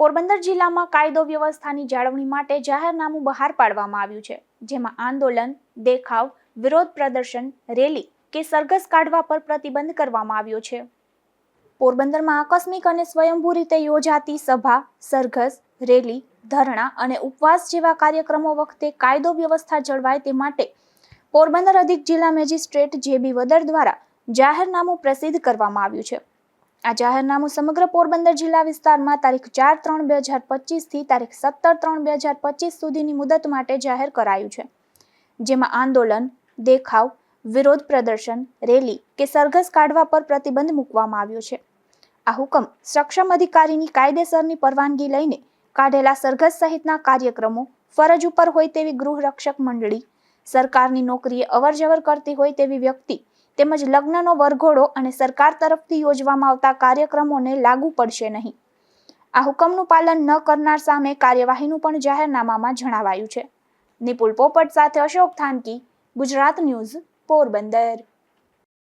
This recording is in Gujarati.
પોરબંદર જિલ્લામાં કાયદો વ્યવસ્થાની જાળવણી માટે જાહેરનામું બહાર પાડવામાં આવ્યું છે, જેમાં આંદોલન, દેખાવ, વિરોધ પ્રદર્શન, રેલી કે સરઘસ કાઢવા પર પ્રતિબંધ કરવામાં આવ્યો છે. પોરબંદરમાં આકસ્મિક અને સ્વયંભૂ રીતે યોજાતી સભા, સરઘસ, રેલી, ધરણા અને ઉપવાસ જેવા કાર્યક્રમો વખતે કાયદો વ્યવસ્થા જળવાય તે માટે પોરબંદર અધિક જિલ્લા મેજિસ્ટ્રેટ જે બી વદર દ્વારા જાહેરનામું પ્રસિદ્ધ કરવામાં આવ્યું છે. આ જાહેરનામું સમગ્ર પોરબંદર જિલ્લા વિસ્તારમાં તારીખ ચાર ત્રણ બે હજાર પચીસથી તારીખ સત્તર ત્રણ બે હજાર પચીસ સુધીની મુદત માટે જાહેર કરાયું છે. જેમાં આંદોલન, દેખાવ, વિરોધ પ્રદર્શન, રેલી કે સરઘસ કાઢવા પર પ્રતિબંધ મૂકવામાં આવ્યો છે. આ હુકમ સક્ષમ અધિકારીની કાયદેસરની પરવાનગી લઈને કાઢેલા સરઘસ સહિતના કાર્યક્રમો ફરજ ઉપર હોય તેવી ગૃહરક્ષક મંડળી, સરકારની નોકરીએ અવરજવર કરતી હોય તેવી વ્યક્તિ તેમજ લગ્નનો વરઘોડો અને સરકાર તરફથી યોજવામાં આવતા કાર્યક્રમોને લાગુ પડશે નહીં. આ હુકમનું પાલન ન કરનાર સામે કાર્યવાહીનું પણ જાહેરનામામાં જણાવાયું છે. નિપુલ પોપટ સાથે અશોક થાનકી, ગુજરાત ન્યૂઝ, પોરબંદર.